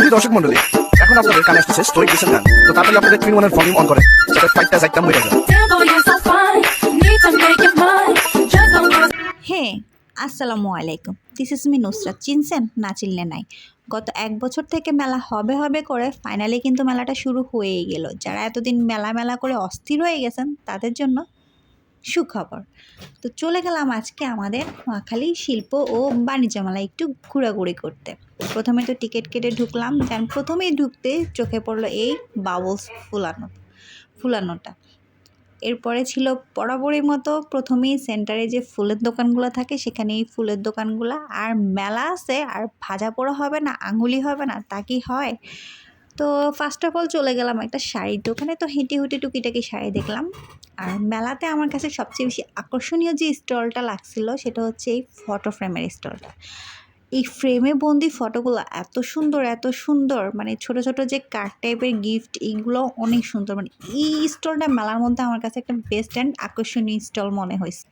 শুধু দর্শক মন্ডলী এখন আপনাদের কানে আসতেছে স্টোরি ডিসেন গান তো তাড়াতাড়ি আপনাদের থ্রি ওয়ানের ভলিউম অন করে সেটা ফাইটটা যাইতাম হয়ে যাবে Damn boy, you're so fine. Need to make it mine. Just don't do it. Hey আসসালামু আলাইকুম দিস ইস মি নুসরাত চিনছেন না চিনলে নাই গত এক বছর থেকে মেলা হবে হবে করে ফাইনালি কিন্তু মেলাটা শুরু হয়েই গেল যারা এতদিন মেলা মেলা করে অস্থির হয়ে গেছেন তাদের জন্য সুখবর। তো চলে গেলাম আজকে আমাদের নোয়াখালী শিল্প ও বাণিজ্য মেলা একটু ঘোরাঘুরি করতে। প্রথমে তো টিকিট কেটে ঢুকলাম, দেন প্রথমেই ঢুকতে চোখে পড়ল এই বাবলস ফুলানো, ফুলানোটা। এরপরে ছিল বরাবরের মতো প্রথমেই সেন্টারে যে ফুলের দোকানগুলো থাকে সেখানে এই ফুলের দোকানগুলো, আর মেলা আছে, আর ভাজা পোড়া হবে না, আঙুলি হবে না, তা কি হয়? তো ফার্স্ট অফ অল চলে গেলাম একটা শাড়ির দোকানে। তো হেঁটে হেঁটে টুকিটাকি শাড়ি দেখলাম। আর মেলাতে আমার কাছে সবচেয়ে বেশি আকর্ষণীয় যে স্টলটা লাগছিল, সেটা হচ্ছে এই ফটো ফ্রেমের স্টলটা। এই ফ্রেমে বন্দি ফটোগুলো এত সুন্দর এত সুন্দর। মানে ছোট ছোট যে কার্ড টাইপের গিফট এইগুলো অনেক সুন্দর। মানে এই স্টলটা মেলার মধ্যে আমার কাছে একটা বেস্ট অ্যান্ড আকর্ষণীয় স্টল মনে হয়েছে।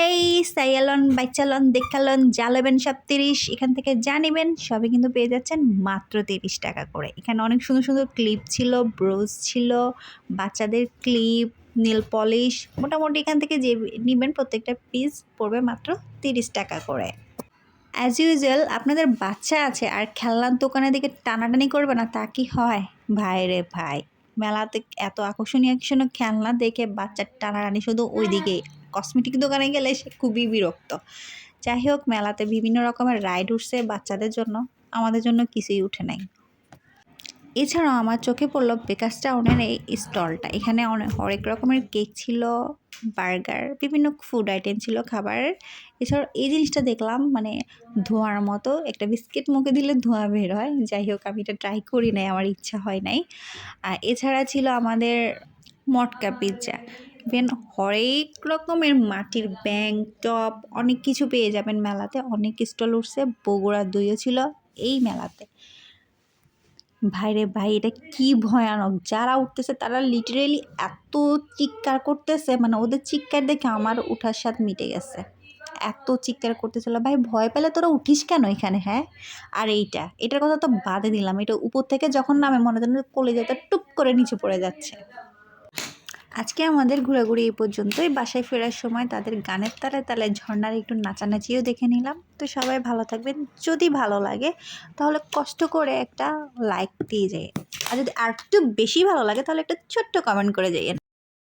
এই সাইয়ালন, বাইচালন, দেখালন, জ্বালাবেন সব তিরিশ, এখান থেকে জানিবেন সবই কিন্তু পেয়ে যাচ্ছেন মাত্র তিরিশ টাকা করে। এখানে অনেক সুন্দর সুন্দর ক্লিপ ছিল ব্রোজ ছিল, বাচ্চাদের ক্লিপ নীল পলিশ মোটামুটি এখান থেকে যে নেবেন প্রত্যেকটা পিস পড়বে মাত্র তিরিশ টাকা করে। অ্যাজ ইউজুয়াল আপনাদের বাচ্চা আছে আর খেলনার দোকানের দিকে টানাটানি করবে না, তা কি হয়? ভাই রে ভাই, মেলাতে এত আকর্ষণীয় আকর্ষণীয় খেলনা দেখে বাচ্চার টানাটানি শুধু ওই দিকেই কসমেটিক দোকানে গেলে সে খুবই বিরক্ত। যাই হোক, মেলাতে বিভিন্ন রকমের রাইড উঠছে বাচ্চাদের জন্য। আমাদের জন্য কিছুই উঠে নাই। এছাড়াও আমার চোখে পড়ল বেকাস টাউনের এই স্টলটা। এখানে অনেক হরেক রকমের কেক ছিল, বার্গার, বিভিন্ন ফুড আইটেম ছিল খাবারের এছাড়াও এই জিনিসটা দেখলাম মানে ধোঁয়ার মতো একটা বিস্কিট মুখে দিলে ধোঁয়া বের হয়। যাই হোক, আমি এটা ট্রাই করি নাই, আমার ইচ্ছা হয় নাই। আর এছাড়া ছিল আমাদের মটকা পিৎজা ইভেন হরেক রকমের মাটির ব্যাং টপ অনেক কিছু পেয়ে যাবেন মেলাতে। অনেক স্টল উঠছে বগুড়া দইও ছিল এই মেলাতে। ভাইরে ভাই, এটা কি ভয়ানক! যারা উঠতেছে তারা লিটারেলি এত চিৎকার করতেছে মানে ওদের চিৎকার দেখে আমার উঠার স্বাদ মিটে গেছে। এত চিৎকার করতেছিল, ভাই, ভয় পেলে তোরা উঠিস কেন এখানে হ্যাঁ? আর এইটা, এটার কথা তো বাদে দিলাম। এটা উপর থেকে যখন নামে মনে যেন কলেজাটা টুপ করে নিচে পড়ে যাচ্ছে। আজকে আমাদের ঘোরাঘুরি এই পর্যন্তই। বাসায় ফেরার সময় তাদের গানের তালে তালে ঝর্নার একটু নাচানাচিও দেখে নিলাম। তো সবাই ভালো থাকবেন। যদি ভালো লাগে, তাহলে কষ্ট করে একটা লাইক দিয়ে যাই আর যদি আর একটু বেশি ভালো লাগে, তাহলে একটা ছোট্ট কমেন্ট করে যাইয়েন।